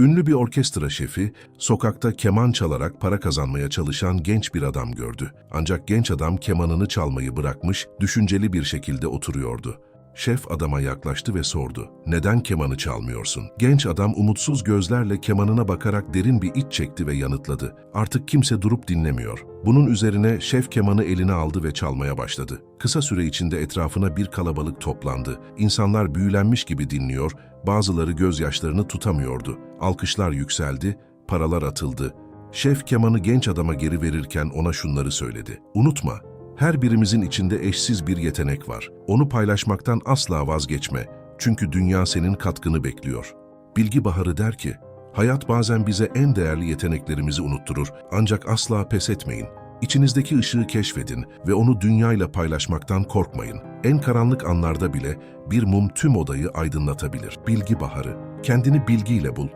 Ünlü bir orkestra şefi, sokakta keman çalarak para kazanmaya çalışan genç bir adam gördü. Ancak genç adam kemanını çalmayı bırakmış, düşünceli bir şekilde oturuyordu. Şef adama yaklaştı ve sordu. Neden kemanı çalmıyorsun? Genç adam umutsuz gözlerle kemanına bakarak derin bir iç çekti ve yanıtladı. Artık kimse durup dinlemiyor. Bunun üzerine şef kemanı eline aldı ve çalmaya başladı. Kısa süre içinde etrafına bir kalabalık toplandı. İnsanlar büyülenmiş gibi dinliyor, bazıları gözyaşlarını tutamıyordu. Alkışlar yükseldi, paralar atıldı. Şef kemanı genç adama geri verirken ona şunları söyledi. Unutma, her birimizin içinde eşsiz bir yetenek var. Onu paylaşmaktan asla vazgeçme. Çünkü dünya senin katkını bekliyor. Bilgi Baharı der ki, hayat bazen bize en değerli yeteneklerimizi unutturur ancak asla pes etmeyin. İçinizdeki ışığı keşfedin ve onu dünyayla paylaşmaktan korkmayın. En karanlık anlarda bile bir mum tüm odayı aydınlatabilir. Bilgi Baharı. Kendini bilgiyle bul.